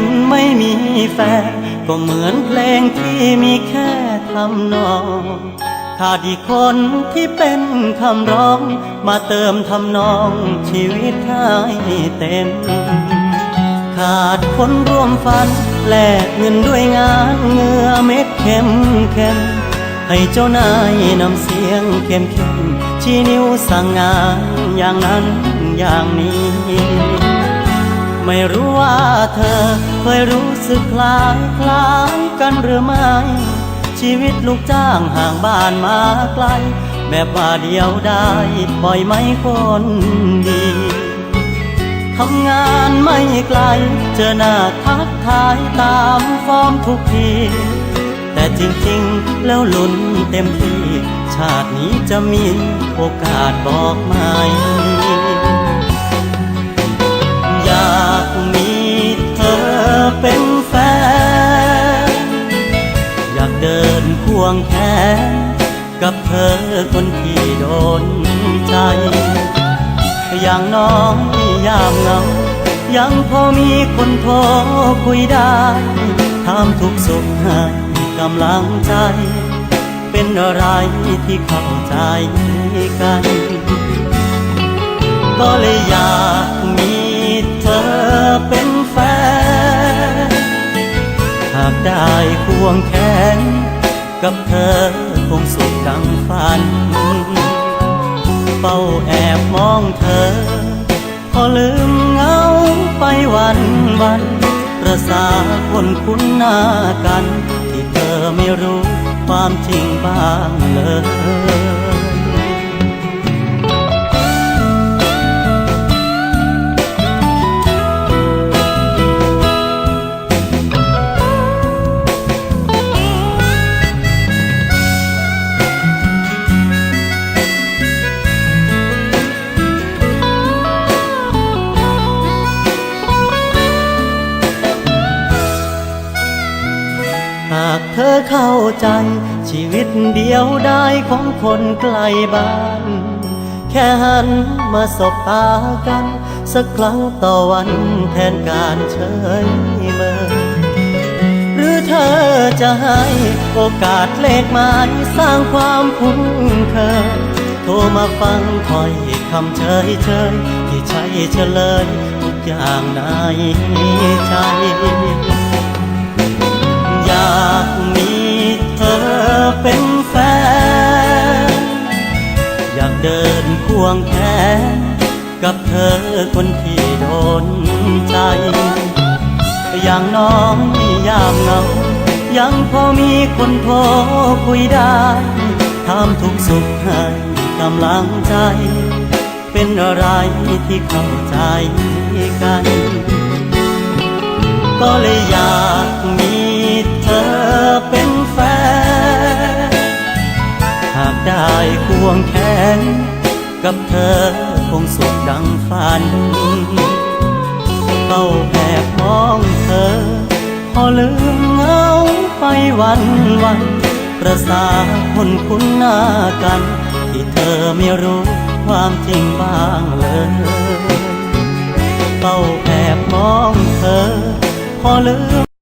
นไม่มีแฟน ก็เหมือนเพลงที่มีแค่ทำนองขาดอีกคนที่เป็นคำร้อง มาเติมทำนองชีวิตให้เต็ม ขาดคนร่วมฝัน แลกเงินด้วยงานเงื่อเม็ดเข้มเข้มให้เจ้านายนำเสียงเข้มเข้มชี้นิ้วสั่งงานอย่างนั้นอย่างนี้ ไม่รู้ว่าเธอ เคยรู้สึกคล้ายคล้ายกันหรือไม่ ชีวิตลูกจ้างห่างบ้านมาไกล แบบว่าเดียวได้ปล่อยไหมคนดีทำงานไม่ไกล เจอหน้าทักทายตามฟอร์มทุกที แต่จริงๆ แล้วลุ้นเต็มที่ ชาตินี้จะมีโอกาสบอกไหม กับเธอคนที่โดนใจ อย่างน้อยยามเงา ยังพอมีคนโทรคุยได้ถามทุกสุขให้กำลังใจ เป็นอะไรที่เข้าใจกัน ก็เลยอยากมีเธอเป็นแฟน หากได้ควงแขนกับเธอ วงสุขดังฝัน เฝ้าแอบมองเธอ พอลืมเงาไปวันวัน ประสาคนคุ้นหน้ากัน ที่เธอไม่รู้ความจริงบ้างเลย อเข้าใจ ชีวิตเดียวได้ของคนไกลบ้าน แค่หันมาสบตากัน สักครั้งต่อวันแทนการเฉยเมินหรือเธอจะให้โอกาสเลขหมายสร้างความคุ้นเคยโทรมาฟังคอยคำเฉยเฉยที่ใช่เฉลยทุกอย่างในใจ นควงแขนกับเธอคนที่โดนใจ อย่างน้อยยามเงา ยังพอมีคนโทรคุยได้ถามทุกสุขให้กำลังใจ เป็นอะไรที่เข้าใจกัน ก็เลยอยากมีเธอเป็นแฟน หากได้ควงแขน กับเธอคงสุขดังฝันเฝ้าแอบมองเธอ พอลืมเงาไปวันวันประสาคนคุ้นหน้ากัน ที่เธอไม่รู้ความจริงบ้างเลยเฝ้าแอบมองเธอ พอลืม